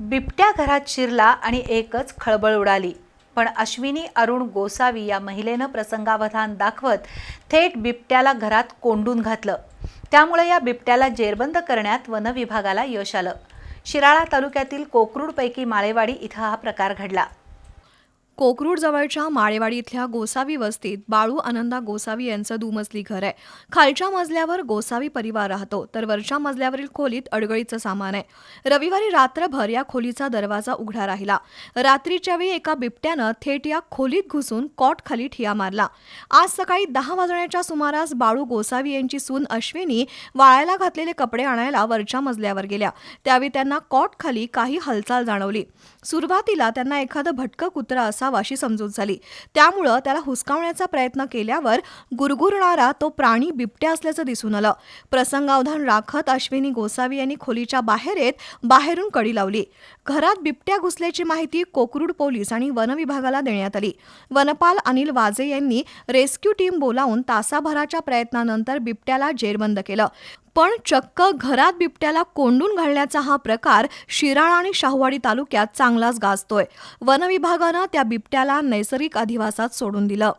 बिबट्या घरात शिरला आणि एकच खळबळ उडाली. पण अश्विनी अरुण गोसावी या महिलेनं प्रसंगावधान दाखवत थेट बिबट्याला घरात कोंडून घातलं. त्यामुळे या बिबट्याला जेरबंद करण्यात वनविभागाला यश आलं. शिराळा तालुक्यातील कोकरूडपैकी माळेवाडी इथं हा प्रकार घडला. कोकरूड जवळच्या माळेवाडी इथल्या गोसावी वस्तीत बाळू आनंदा गोसावी यांचं दुमजली घर आहे. खालच्या मजल्यावर गोसावी परिवार राहतो तर वरच्या मजल्यावरील खोलीत अडगळीचं सामान आहे. रविवारी रात्रभर या खोलीचा दरवाजा उघडा राहिला. रात्रीच्या वेळी एका बिबट्यानं थेट या खोलीत घुसून कॉट खाली ठिया मारला. आज सकाळी दहा वाजण्याच्या सुमारास बाळू गोसावी यांची सून अश्विनी वाळायला घातलेले कपडे आणायला वरच्या मजल्यावर गेल्या. त्यावेळी त्यांना कॉट खाली काही हालचाल जाणवली. सुरुवातीला त्यांना एखादं भटकं कुत्रा असा असावा अशी समजूत झाली. त्यामुळं त्याला हुसकावण्याचा प्रयत्न केल्यावर गुरगुरणारा तो प्राणी बिबट्या असल्याचं दिसून आलं. प्रसंगावधान राखत अश्विनी गोसावी यांनी खोलीच्या बाहेर येत बाहेरून कडी लावली. घरात बिबट्या घुसल्याची माहिती कोकरूड पोलीस आणि वनविभागाला देण्यात आली. वनपाल अनिल वाजे यांनी रेस्क्यू टीम बोलावून तासाभराच्या प्रयत्नानंतर बिबट्याला जेरबंद केलं. पण चक्क घरात बिबट्याला कोंडून घालण्याचा हा प्रकार शिराळा आणि शाहूवाडी तालुक्यात चांगलाच गाजतोय. वन विभागानं त्या बिबट्याला नैसर्गिक अधिवासात सोडून दिलं.